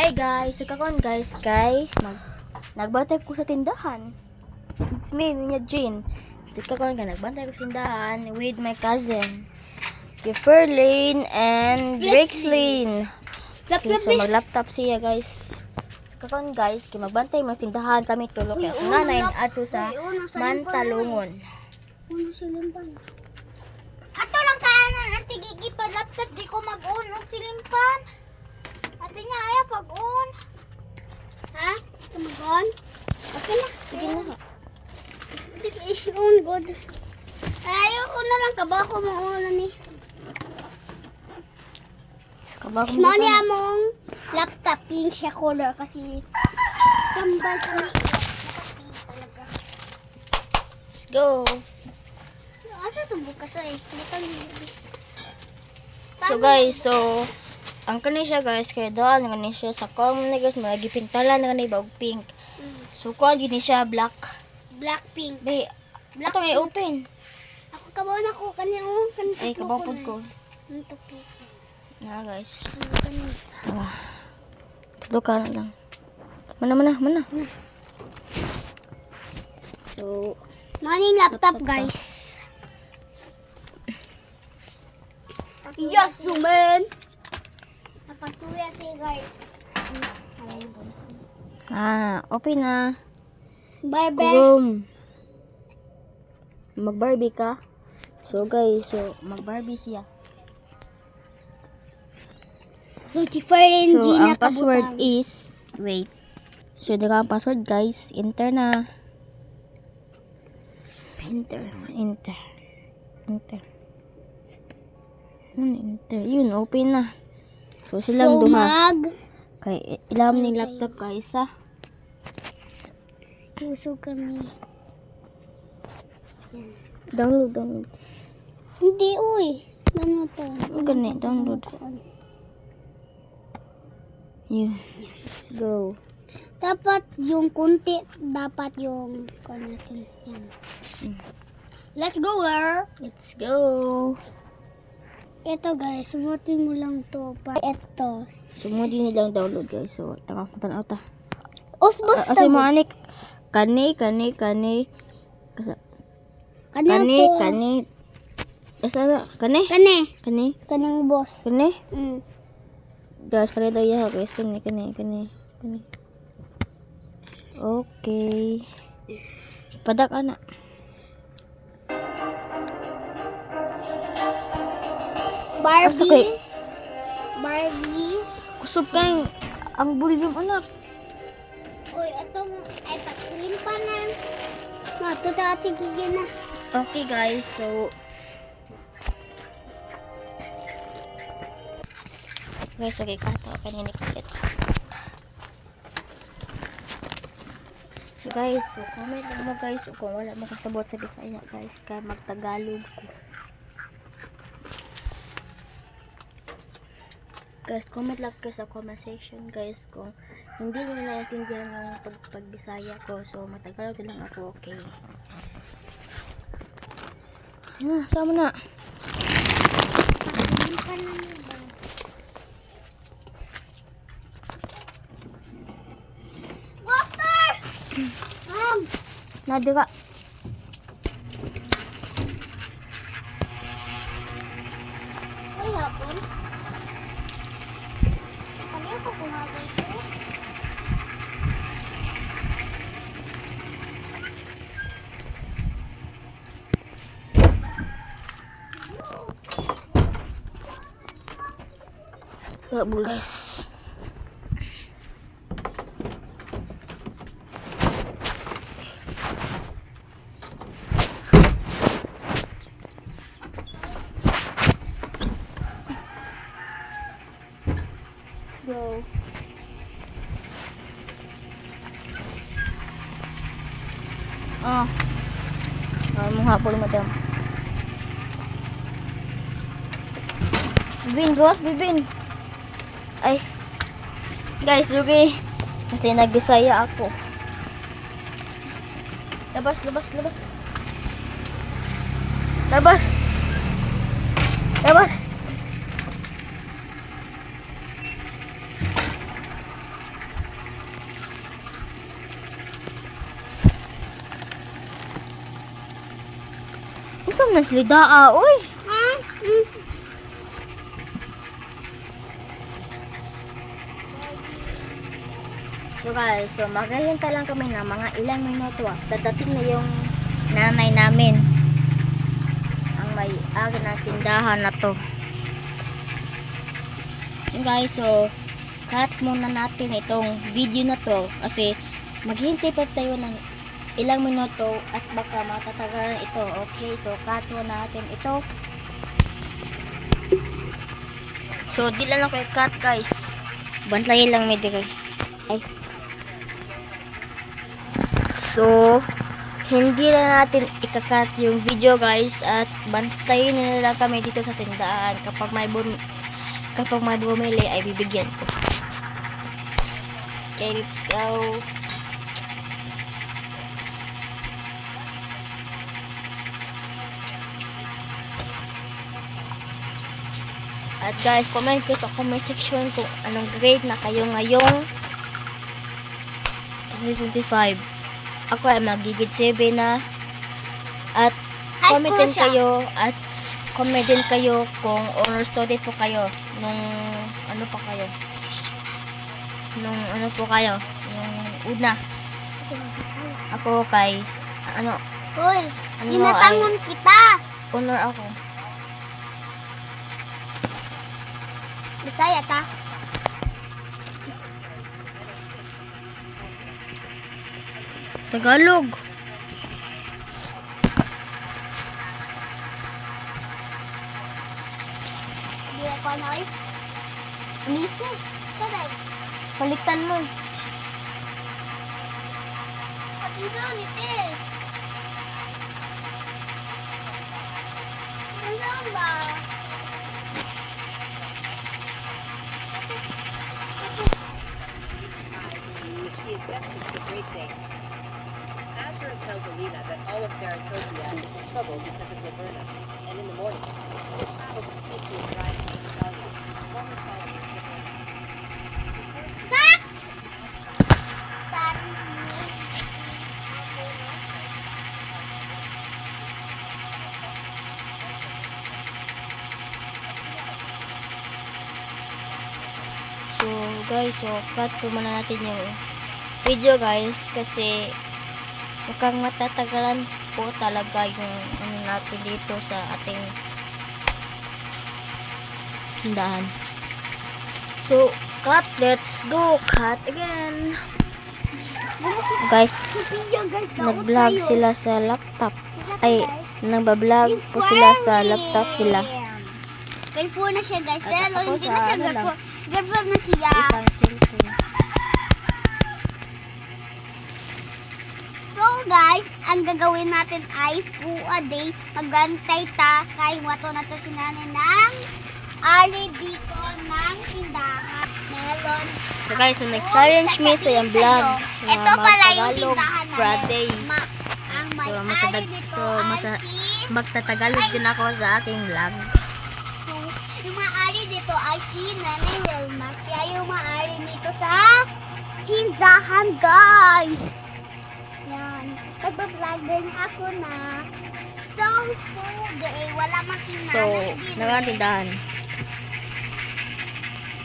Hey guys, kakon guys, kay mag nagbantay ko sa tindahan. It's me, Ninya Jean. So kakon ka nagbantay ko sa tindahan with my cousin. Jefferlyn and Drexlyn. Okay, so mag-laptop siya guys. Kakon guys, kay magbantay mo sa tindahan kami tulo kay ako nanay ato sa Mantalungon. Uno silimpan. Ato lang kaanan ang tigigi pa laptop di ko mag-on og silimpan. Ate nga aya pag-on. Ha? Ito mag-on? Okay na. Sige na. On good. Ayoko na lang kaba ko mauna ni. So, kabako mo Mo ka ni na. among laptop pink siya color kasi kambal kami. Let's go. Asa to bukas ay? So guys, so ang kani siya guys kay doon kani siya sa common na guys mga gipintala na kani ba og pink. So kuan gini siya black. Black pink. Be, black may open. Ako kabaw na ko kanya oh kan Ay kabapod ko. Ang tuklo. Na guys. Kani? Ah. Tulo ka na lang. Mana mana mana. So, Morning laptop Laptop guys. Yes, man. Napasuya si guys. ah, open na. Bye bye. Boom. Mag-Barbie ka. So guys, so mag-Barbie siya. So, Tiffany So, ang password is, wait. So, di ka ang password, guys. Enter na. Enter. Enter. Enter. Ano, enter. Yun, open na. So, silang so, duha. mag. Kay, ilam ni laptop, guys, ha? Puso kami. Download, download. Hindi, uy. Ano to? Gani, download. Yun. Let's go. Dapat yung kunti, dapat yung kanatin. Yan. Let's go, girl. Let's go. Ito guys, sumutin mo lang to. Pa ito. So, mo nilang download, guys. So, taka ko tanaw ta. Os Ah, basta. Asa mo anik kani kani kani kasa kani to. kani asa na kani Kani. kani Kanang boss. kani Mm. guys kani daw ya guys kani kani kani kani okay padak ana Barbie. Asa kay Barbie. kusog kang ang volume anak Uy, atong ay paglimpan na. Ma, to dati gigin na. okay guys so guys okay kato kanini kulit guys, so comment mo guys kung wala mo kasabot sa Bisaya guys kay magtagalog ko. Guys, comment lang kayo sa comment section guys kung hindi niyo naintindihan yung pag pagbisaya ko. So matagalog na lang ako, okay. Na, sama na. Water! Ma'am! Nadiga. Ay, hapon. Ano yung kukuhagan ko? Labul guys. Go. Ah. Ah, mong hapon madam. Bibin, gawas, bibin. Ay. Guys, okay. Kasi nagbisaya ako. Labas, labas, labas. Labas. Labas. Unsa man sila daa, oy? Hmm? hmm? So guys, so maghahintay lang kami na mga ilang minuto. Dadating na yung nanay namin. Ang may aga ng tindahan na to. So guys, so cut muna natin itong video na to kasi maghihintay pa tayo ng ilang minuto at baka matatagalan ito. Okay, so cut muna natin ito. So, di lang ako cut guys. Bantayin lang may digay. Ay. So, hindi na natin ikakat yung video guys at bantayin na lang kami dito sa tindahan kapag may bum kapag may bumili ay bibigyan ko. Okay, let's go. At guys, comment ko sa comment section kung anong grade na kayo ngayong 2025. Ako ay magigid 7 na. At comment din kayo at comment din kayo kung honor student po kayo nung ano pa kayo. Nung ano po kayo, nung una. Ako kay ano, Uy, ano ginatangon kita. honor ako. Bisaya ka? Tagalog. Di ako ano eh. Nisi. Saday. Palitan mo. Pati na niti. Nasaan ba? She is destined for great things. Azura tells Alina that all of Theratopia is in trouble because of Laverna, and in the morning, they travel to a bride named Talia, former follower of Laverna. So, guys, so, cut ko muna natin yung video, guys, kasi mukhang matatagalan po talaga yung ano natin dito sa ating tindahan. So, cut. Let's go. Cut again. Guys, nag-vlog sila sa laptop. Ay, nagbablog po sila sa laptop nila. Girlfriend na siya guys. Pero hindi na siya ano girlfriend. Girlfriend na siya. Isang cellphone. So guys, ang gagawin natin ay full a day. Magbantay ta kay wato na to si nanay ng ari dito ng tindahan. Melon. So guys, so nag-challenge me sa yung vlog. Ito pala yung tindahan. Friday. Ma ang may So, dito so, mata- Magtatagalog din ako sa aking vlog. So, yung maaari dito ay si Nanay Wilma. Siya yung maaari dito sa tindahan, guys. Yan. Nagpa-vlog din ako na so full day. Wala Nanay. So, dito. nagantindahan.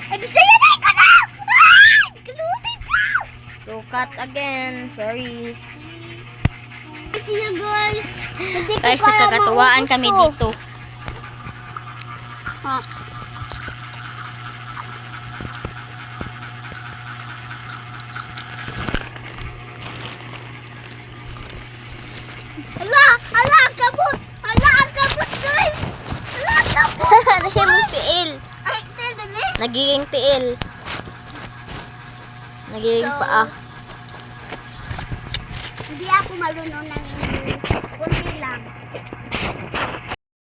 Ay, bisaya na ko na! Ay! Kalutin ko! So, cut again. Sorry. Kasi yun, guys. Guys, nagkakatuwaan kami to. dito. Ha? Ala! Ala! Ang kabot! Ala! Ang kabot, guys! Ala! Ang kabot! Nagiging tiil. Ay, tell the me. Nagiging tiil. Nagiging So, paa. Hindi ako marunong ng English. Kunti lang.